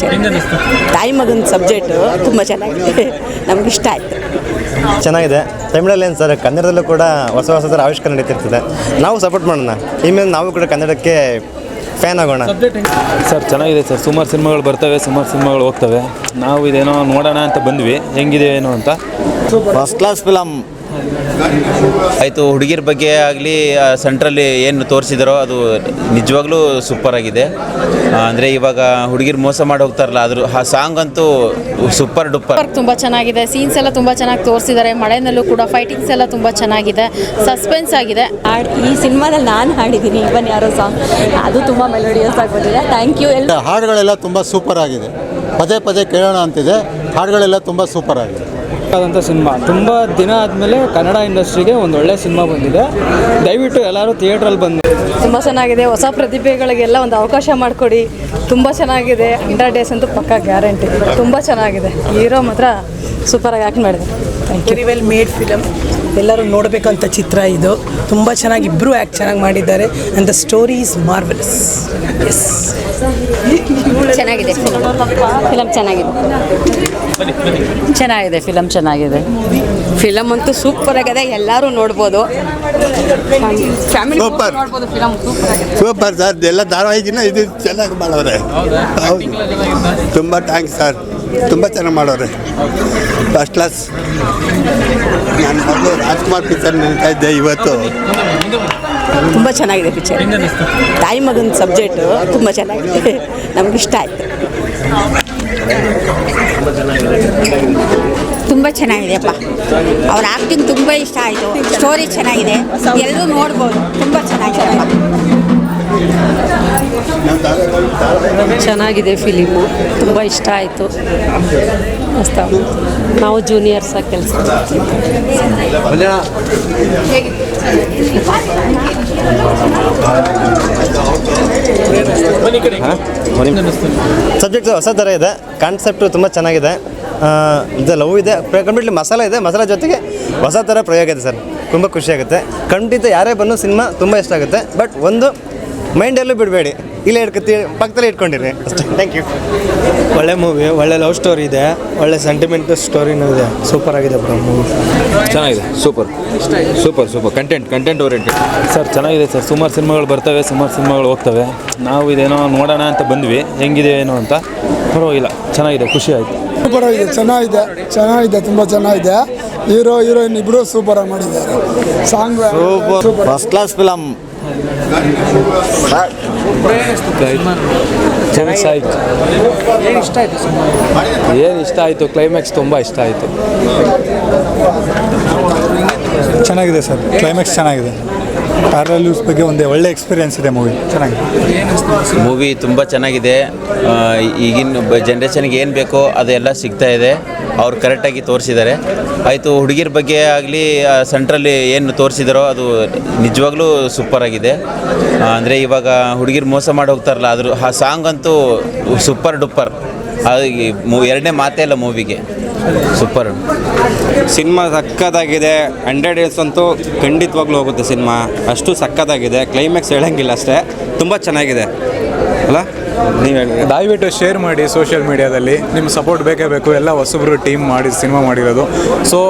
Picture ತಾಯಿ ಮಗನ subject ತುಂಬ ಚೆನ್ನಾಗಿದೆ. ನಮ್ಗೆ ಇಷ್ಟ ಆಯಿತು. ಚೆನ್ನಾಗಿದೆ. ತಮಿಳಲ್ಲಿ ಏನು ಸರ್? ಕನ್ನಡದಲ್ಲೂ ಕೂಡ ಹೊಸ ಹೊಸ ಥರ ಆವಿಷ್ಕಾರ ನಡೀತಿರ್ತದೆ. ನಾವು ಸಪೋರ್ಟ್ ಮಾಡೋಣ. ಇನ್ಮೇಲೆ ನಾವು ಕೂಡ ಕನ್ನಡಕ್ಕೆ ಫ್ಯಾನ್ ಆಗೋಣ. ಸರ್ ಚೆನ್ನಾಗಿದೆ ಸರ್. ಸುಮಾರು ಸಿನಿಮಾಗಳು ಬರ್ತವೆ ಸುಮಾರು ಸಿನಿಮಾಗಳು ಹೋಗ್ತವೆ. ನಾವು ಇದೇನೋ ನೋಡೋಣ ಅಂತ ಬಂದ್ವಿ. ಹೆಂಗಿದೆ ಏನು ಅಂತ? ಫಸ್ಟ್ ಕ್ಲಾಸ್ ಫಿಲಮ್ ಆಯಿತು ಹುಡುಗಿರ ಬಗ್ಗೆ ಆಗಲಿ ಸೆಂಟ್ರಲ್ಲಿ ಏನು ತೋರಿಸಿದಾರೋ ಅದು ನಿಜವಾಗ್ಲೂ ಸೂಪರ್ ಆಗಿದೆ. ಅಂದರೆ ಇವಾಗ ಹುಡುಗಿರು ಮೋಸ ಮಾಡಿ ಹೋಗ್ತಾರಲ್ಲ ಆದರೂ ಆ ಸಾಂಗ್ ಅಂತೂ ಸೂಪರ್ ಡುಪ್ಪರ್ ವರ್ಕ್ ತುಂಬ ಚೆನ್ನಾಗಿದೆ. ಸೀನ್ಸ್ ಎಲ್ಲ ತುಂಬ ಚೆನ್ನಾಗಿ ತೋರಿಸಿದ್ದಾರೆ ಮಳೆನಲ್ಲೂ ಕೂಡ ಫೈಟಿಂಗ್ಸ್ ಎಲ್ಲ ತುಂಬ ಚೆನ್ನಾಗಿದೆ. ಸಸ್ಪೆನ್ಸ್ ಆಗಿದೆ. ಹಾಡ್ ಈ ಸಿನಿಮಾದಲ್ಲಿ ನಾನು ಹಾಡಿದ್ದೀನಿ ಇವನ್ ಯಾರೋ ಸಾಂಗ್ ಅದು ತುಂಬ ಮೆಲೋಡಿಯಸ್ ಆಗಿ ಬಂದಿದೆ. ಥ್ಯಾಂಕ್ ಯು ಎಲ್ಲ ಹಾಡುಗಳೆಲ್ಲ ತುಂಬ ಸೂಪರ್ ಆಗಿದೆ. ಪದೇ ಪದೇ ಕೇಳೋಣ ಅಂತಿದೆ. ಹಾಡುಗಳೆಲ್ಲ ತುಂಬ ಸೂಪರ್ ಆಗಿದೆ. ಆದಂಥ ಸಿನಿಮಾ. ತುಂಬ ದಿನ ಆದಮೇಲೆ ಕನ್ನಡ ಇಂಡಸ್ಟ್ರಿಗೆ ಒಂದು ಒಳ್ಳೆ ಸಿನಿಮಾ ಬಂದಿದೆ. ದಯವಿಟ್ಟು ಎಲ್ಲರೂ ಥಿಯೇಟ್ರಲ್ಲಿ ಬಂದು ತುಂಬ ಚೆನ್ನಾಗಿದೆ. ಹೊಸ ಪ್ರತಿಭೆಗಳಿಗೆಲ್ಲ ಒಂದು ಅವಕಾಶ ಮಾಡಿಕೊಡಿ. ತುಂಬ ಚೆನ್ನಾಗಿದೆ. ಹಂಡ್ರೆಡ್ ಡೇಸ್ ಅಂತೂ ಪಕ್ಕ ಗ್ಯಾರಂಟಿ. ತುಂಬ ಚೆನ್ನಾಗಿದೆ. ಹೀರೋ ಮಾತ್ರ ಸೂಪರಾಗಿ ಆ್ಯಕ್ಟ್ ಮಾಡಿದೆ ವೆರಿ ವೆಲ್ ಮೇಡ್ ಫಿಲಮ್ ಎಲ್ಲರೂ ನೋಡಬೇಕಂತ ಚಿತ್ರ ಇದು. ತುಂಬ ಚೆನ್ನಾಗಿ ಇಬ್ಬರು ಆ್ಯಕ್ಟ್ ಚೆನ್ನಾಗಿ ಮಾಡಿದ್ದಾರೆ. And the story is marvellous yes ಚೆನ್ನಾಗಿದೆ. ಫಿಲಮ್ ಚೆನ್ನಾಗಿದೆ. ಚೆನ್ನಾಗಿದೆ ಫಿಲಮ್ ಚೆನ್ನಾಗಿದೆ. ಫಿಲಮ್ ಅಂತೂ ಸೂಪರ್ ಆಗಿದೆ. ಎಲ್ಲರೂ ನೋಡ್ಬೋದು. Family Super. ನೋಡ್ಬೋದು ಫಿಲಮ್ ಸೂಪರ್ ಆಗಿದೆ. ಸೂಪರ್ ಸರ್ ಎಲ್ಲ ಧಾರಾವಾಹಿ ಇದು ಚೆನ್ನಾಗಿ ಮಾಡೋರೆ. ಹೌದು? ತುಂಬ ಥ್ಯಾಂಕ್ಸ್ ಸರ್ ತುಂಬ ಚೆನ್ನಾಗಿ ಮಾಡೋರೆ. ಫಸ್ಟ್ ಕ್ಲಾಸ್ ನಾನು ಮೊದಲು ರಾಜ್ಕುಮಾರ್ ಪಿಕ್ಚರ್ ನೆನಪಾ ಇದ್ದೆ ಇವತ್ತು. ತುಂಬ ಚೆನ್ನಾಗಿದೆ ಪಿಕ್ಚರ್ ತಾಯಿ ಮಗನ ಸಬ್ಜೆಕ್ಟು ತುಂಬ ಚೆನ್ನಾಗಿದೆ. ನಮ್ಗೆ ಇಷ್ಟ ಆಯಿತು. ತುಂಬ ಚೆನ್ನಾಗಿದೆಯಪ್ಪ ಅವ್ರ ಆ್ಯಕ್ಟಿಂಗ್ ತುಂಬ ಇಷ್ಟ ಆಯಿತು. ಸ್ಟೋರಿ ಚೆನ್ನಾಗಿದೆ. ಎಲ್ಲರೂ ನೋಡ್ಬೋದು. ತುಂಬ ಚೆನ್ನಾಗಿದೆ. ಚೆನ್ನಾಗಿದೆ ಫಿಲಿಮು ತುಂಬ ಇಷ್ಟ ಆಯಿತು. ನಾವು ಜೂನಿಯರ್ಸ ಕೆಲಸ ಸಬ್ಜೆಕ್ಟ್ ಹೊಸ ಥರ ಇದೆ. ಕಾನ್ಸೆಪ್ಟು ತುಂಬ ಚೆನ್ನಾಗಿದೆ. ಇದು ಲವ್ ಇದೆ. ಕಂಪ್ಲೀಟ್ಲಿ ಮಸಾಲ ಇದೆ. ಮಸಾಲ ಜೊತೆಗೆ ಹೊಸ ಥರ ಪ್ರಯೋಗ ಇದೆ ಸರ್. ತುಂಬ ಖುಷಿಯಾಗುತ್ತೆ ಖಂಡಿತ ಯಾರೇ ಬಂದು ಸಿನಿಮಾ ತುಂಬ ಇಷ್ಟ ಆಗುತ್ತೆ. ಬಟ್ ಒಂದು ಮೈಂಡಲ್ಲೂ ಬಿಡಬೇಡಿ. ಇಲ್ಲೇ ಇಟ್ಕೊತಿ ಪಕ್ಕದಲ್ಲಿ ಇಟ್ಕೊಂಡಿರಿ. ಅಷ್ಟೇ. ಥ್ಯಾಂಕ್ ಯು ಒಳ್ಳೆ ಮೂವಿ ಒಳ್ಳೆ ಲವ್ ಸ್ಟೋರಿ ಇದೆ. ಒಳ್ಳೆ ಸೆಂಟಿಮೆಂಟ್ ಸ್ಟೋರಿನೂ ಇದೆ. ಸೂಪರ್ ಆಗಿದೆ ಬ್ರೋ ಮೂವಿ ಚೆನ್ನಾಗಿದೆ super super super content content oriented sir ಚೆನ್ನಾಗಿದೆ ಸರ್ ಸುಮಾರು ಸಿನಿಮಾಗಳು ಬರ್ತವೆ ಸುಮಾರು ಸಿನಿಮಾಗಳು ಹೋಗ್ತವೆ. ನಾವು ಇದೇನೋ ನೋಡೋಣ ಅಂತ ಬಂದ್ವಿ. ಹೆಂಗಿದೆ ಏನೋ ಅಂತ? ಪರವಾಗಿಲ್ಲ. ಚೆನ್ನಾಗಿದೆ ಖುಷಿ ಆಯಿತು. ಸೂಪರ್ ಆಗಿದೆ ಚೆನ್ನಾಗಿದೆ. ಚೆನ್ನಾಗಿದೆ ತುಂಬ ಚೆನ್ನಾಗಿದೆ. ಹೀರೋ ಹೀರೋಯಿನ್ ಇಬ್ಬರು ಸೂಪರಾಗಿ ಆಗಿ ಮಾಡಿದ್ದಾರೆ. Song super first class film ಚೆನ್ನಾಗಿ ಆಯಿತು. ಏನು ಇಷ್ಟ ಆಯಿತು? ಕ್ಲೈಮ್ಯಾಕ್ಸ್ ತುಂಬ ಇಷ್ಟ ಆಯಿತು. ಚೆನ್ನಾಗಿದೆ ಸರ್. ಕ್ಲೈಮ್ಯಾಕ್ಸ್ ಚೆನ್ನಾಗಿದೆ. ಪ್ಯಾರಲ್ ಯೂಸ್ ಬಗ್ಗೆ ಒಂದು ಒಳ್ಳೆ ಎಕ್ಸ್ಪೀರಿಯನ್ಸ್ ಇದೆ ಮೂವಿ ಚೆನ್ನಾಗಿದೆ. ಮೂವಿ ತುಂಬ ಚೆನ್ನಾಗಿದೆ. ಈಗಿನ ಜನ್ರೇಷನ್ಗೆ ಏನು ಬೇಕೋ ಅದೆಲ್ಲ ಸಿಗ್ತಾ ಇದೆ. ಅವ್ರು ಕರೆಕ್ಟಾಗಿ ತೋರಿಸಿದ್ದಾರೆ. ಆಯಿತು, ಹುಡುಗಿರ ಬಗ್ಗೆ ಆಗಲಿ ಸೆಂಟ್ರಲ್ಲಿ ಏನು ತೋರಿಸಿದಾರೋ ಅದು ನಿಜವಾಗ್ಲೂ ಸೂಪರ್ ಆಗಿದೆ. ಅಂದರೆ ಇವಾಗ ಹುಡುಗಿರು ಮೋಸ ಮಾಡಿ ಹೋಗ್ತಾರಲ್ಲ ಅದ್ರ ಆ ಸಾಂಗ್ ಅಂತೂ ಸೂಪರ್ ಡುಪ್ಪರ್ ಅದು ಎರಡನೇ ಮಾತೇ ಇಲ್ಲ ಮೂವಿಗೆ ಸೂಪರ್. ಸಿನಿಮಾ ಸಕ್ಕತ್ತಾಗಿದೆ ಹಂಡ್ರೆಡ್ ಡೇಸ್ ಅಂತೂ ಖಂಡಿತವಾಗ್ಲೂ ಹೋಗುತ್ತೆ ಸಿನಿಮಾ. ಅಷ್ಟು ಸಕ್ಕತ್ತಾಗಿದೆ ಕ್ಲೈಮ್ಯಾಕ್ಸ್ ಹೇಳಂಗಿಲ್ಲ ಅಷ್ಟೇ. ತುಂಬ ಚೆನ್ನಾಗಿದೆ. ಅಲ್ಲ? ನೀವು ಹೇಳಿ. ದಯವಿಟ್ಟು ಶೇರ್ ಮಾಡಿ ಸೋಷಿಯಲ್ ಮೀಡಿಯಾದಲ್ಲಿ ನಿಮ್ಮ ಸಪೋರ್ಟ್ ಬೇಕೇ ಬೇಕು. ಎಲ್ಲ ಹೊಸಬ್ರು ಟೀಮ್ ಮಾಡಿ ಸಿನಿಮಾ ಮಾಡಿರೋದು. ಸೊ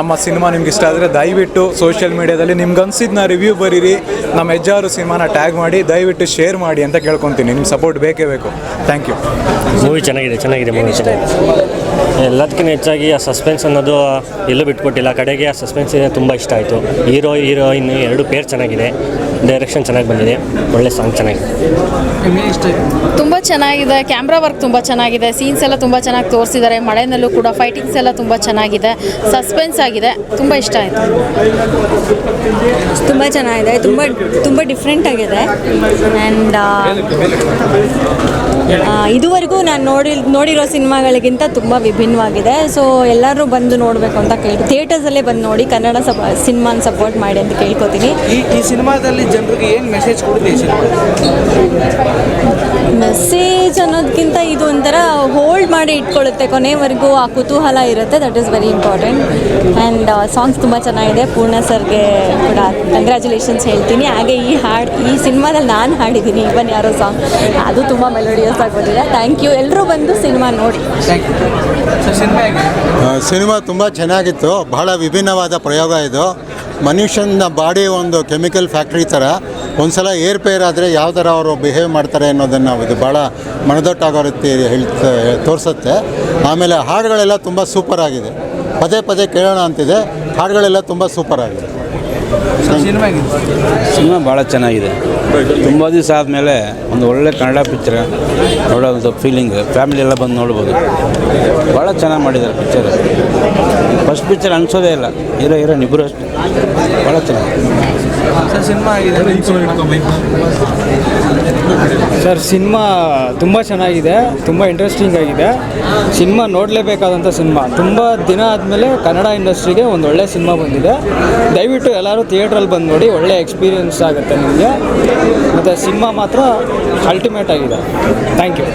ನಮ್ಮ ಸಿನಿಮಾ ನಿಮ್ಗೆ ಇಷ್ಟ ಆದರೆ ದಯವಿಟ್ಟು ಸೋಷಿಯಲ್ ಮೀಡಿಯಾದಲ್ಲಿ ನಿಮ್ಗೆ ಅನ್ಸಿದ್ನ ರಿವ್ಯೂ ಬರೀರಿ. ನಮ್ಮ ಹೆಜ್ಜಾರು ಸಿನಿಮಾನ ಟ್ಯಾಗ್ ಮಾಡಿ ದಯವಿಟ್ಟು ಶೇರ್ ಮಾಡಿ ಅಂತ ಕೇಳ್ಕೊತೀನಿ. ನಿಮ್ಮ ಸಪೋರ್ಟ್ ಬೇಕೇ ಬೇಕು. ಥ್ಯಾಂಕ್ ಯು ಮೂವಿ ಚೆನ್ನಾಗಿದೆ ಚೆನ್ನಾಗಿದೆ ಮೂವಿ ಎಲ್ಲದಕ್ಕಿಂತ ಹೆಚ್ಚಾಗಿ ಆ ಸಸ್ಪೆನ್ಸ್ ಅನ್ನೋದು ಎಲ್ಲೂ ಬಿಟ್ಕೊಟ್ಟಿಲ್ಲ. ಕಡೆಗೆ ಆ ಸಸ್ಪೆನ್ಸ್ ತುಂಬ ಇಷ್ಟ ಆಯಿತು. ಹೀರೋ ಹೀರೋಯಿನ್ ಎರಡು ಪೇರ್ ಚೆನ್ನಾಗಿದೆ. ಡೈರೆಕ್ಷನ್ ಚೆನ್ನಾಗಿ ಬಂದಿದೆ. ಒಳ್ಳೆ ಸಾಂಗ್ ಚೆನ್ನಾಗಿದೆ. ತುಂಬ ಚೆನ್ನಾಗಿದೆ ಕ್ಯಾಮ್ರಾ ವರ್ಕ್ ತುಂಬ ಚೆನ್ನಾಗಿದೆ ಸೀನ್ಸ್ ಎಲ್ಲ ತುಂಬ ಚೆನ್ನಾಗಿ ತೋರಿಸಿದ್ದಾರೆ, ಮಳೆನಲ್ಲೂ ಕೂಡ ಫೈಟಿಂಗ್ಸ್ ಎಲ್ಲ ತುಂಬ ಚೆನ್ನಾಗಿದೆ ಸಸ್ಪೆನ್ಸ್ ಆಗಿದೆ, ತುಂಬ ಇಷ್ಟ ಆಯಿತು. ತುಂಬ ಚೆನ್ನಾಗಿದೆ, ತುಂಬ ತುಂಬ ಡಿಫ್ರೆಂಟ್ ಆಗಿದೆ. ಆ್ಯಂಡ್ ಇದುವರೆಗೂ ನಾನು ನೋಡಿ ನೋಡಿರೋ ಸಿನಿಮಾಗಳಿಗಿಂತ ತುಂಬ ವಿಭಿನ್ನವಾಗಿದೆ. ಸೊ ಎಲ್ಲರೂ ಬಂದು ನೋಡಬೇಕು ಅಂತ ಕೇಳಿ ಥಿಯೇಟರ್ಸಲ್ಲೇ ಬಂದು ನೋಡಿ ಕನ್ನಡ ಸಪ ಸಿನಿಮಾನ ಸಪೋರ್ಟ್ ಮಾಡಿ ಅಂತ ಕೇಳ್ಕೊತೀನಿ. ಈ ಸಿನಿಮಾದಲ್ಲಿ ಜನರಿಗೆ ಏನು ಮೆಸೇಜ್ ಮೆಸೇಜ್ ಅನ್ನೋದಕ್ಕಿಂತ ಇದು ಒಂಥರ ಹೋಲ್ಡ್ ಮಾಡಿ ಇಟ್ಕೊಳ್ಳುತ್ತೆ. ಕೊನೆವರೆಗೂ ಆ ಕುತೂಹಲ ಇರುತ್ತೆ. That is very important and songs ತುಂಬ ಚೆನ್ನಾಗಿದೆ. ಪೂರ್ಣ ಸರ್ಗೆ ಕೂಡ ಕಂಗ್ರ್ಯಾಚುಲೇಷನ್ಸ್ ಹೇಳ್ತೀನಿ. ಹಾಗೆ ಈ ಹಾಡು ಈ ಸಿನಿಮಾದಲ್ಲಿ ನಾನು ಹಾಡಿದ್ದೀನಿ. ಇವನ್ ಯಾರೋ ಸಾಂಗ್ ಅದು ತುಂಬ ಮೆಲೋಡಿಯಸ್ ಥ್ಯಾಂಕ್ ಯು ಎಲ್ಲರೂ ಬಂದು ಸಿನಿಮಾ ನೋಡಿ. ಸಿನಿಮಾ ತುಂಬ ಚೆನ್ನಾಗಿತ್ತು. ಬಹಳ ವಿಭಿನ್ನವಾದ ಪ್ರಯೋಗ ಇದು. ಮನುಷ್ಯನ ಬಾಡಿ ಒಂದು ಕೆಮಿಕಲ್ ಫ್ಯಾಕ್ಟ್ರಿ ಥರ ಒಂದ್ಸಲ ಏರ್ಪೇರ್ ಆದರೆ ಯಾವ ಥರ ಅವರು ಬಿಹೇವ್ ಮಾಡ್ತಾರೆ ಅನ್ನೋದನ್ನು ಇದು ಭಾಳ ಮನದೊಟ್ಟಾಗೋ ರೀತಿ ಹೇಳ್ತಾ ತೋರಿಸುತ್ತೆ. ಆಮೇಲೆ ಹಾಡುಗಳೆಲ್ಲ ತುಂಬ ಸೂಪರ್ ಆಗಿದೆ. ಪದೇ ಪದೇ ಕೇಳೋಣ ಅಂತಿದೆ. ಹಾಡುಗಳೆಲ್ಲ ತುಂಬ ಸೂಪರ್ ಆಗಿದೆ. ಸಿನಿಮಾ ಭಾಳ ಚೆನ್ನಾಗಿದೆ. ತುಂಬ ದಿವಸ ಆದಮೇಲೆ ಒಂದು ಒಳ್ಳೆ ಕನ್ನಡ ಪಿಕ್ಚರ್ ನೋಡೋದು ಫೀಲಿಂಗ್ ಫ್ಯಾಮಿಲಿ ಎಲ್ಲ ಬಂದು ನೋಡ್ಬೋದು. ಭಾಳ ಚೆನ್ನಾಗಿ ಮಾಡಿದ್ದಾರೆ ಪಿಕ್ಚರ್ ಫಸ್ಟ್ ಪಿಕ್ಚರ್ ಅನಿಸೋದೇ ಇಲ್ಲ. ಇರೋ ಇರೋ ಇಬ್ಬರು ಅಷ್ಟು. ಭಾಳ ಚೆನ್ನಾಗಿದೆ ಸರ್, ಸಿನಿಮಾ ತುಂಬ ಚೆನ್ನಾಗಿದೆ, ತುಂಬ ಇಂಟ್ರೆಸ್ಟಿಂಗ್ ಆಗಿದೆ. ಸಿನಿಮಾ ನೋಡಲೇಬೇಕಾದಂಥ ಸಿನಿಮಾ. ತುಂಬ ದಿನ ಆದಮೇಲೆ ಕನ್ನಡ ಇಂಡಸ್ಟ್ರಿಗೆ ಒಂದು ಒಳ್ಳೆ ಸಿನಿಮಾ ಬಂದಿದೆ. ದಯವಿಟ್ಟು ಎಲ್ಲರೂ ಥಿಯೇಟ್ರಲ್ಲಿ ಬಂದು ನೋಡಿ, ಒಳ್ಳೆ ಎಕ್ಸ್ಪೀರಿಯನ್ಸ್ ಆಗುತ್ತೆ ನಿಮಗೆ. ಮತ್ತು ಸಿನಿಮಾ ಮಾತ್ರ ಅಲ್ಟಿಮೇಟ್ ಆಗಿದೆ. Thank you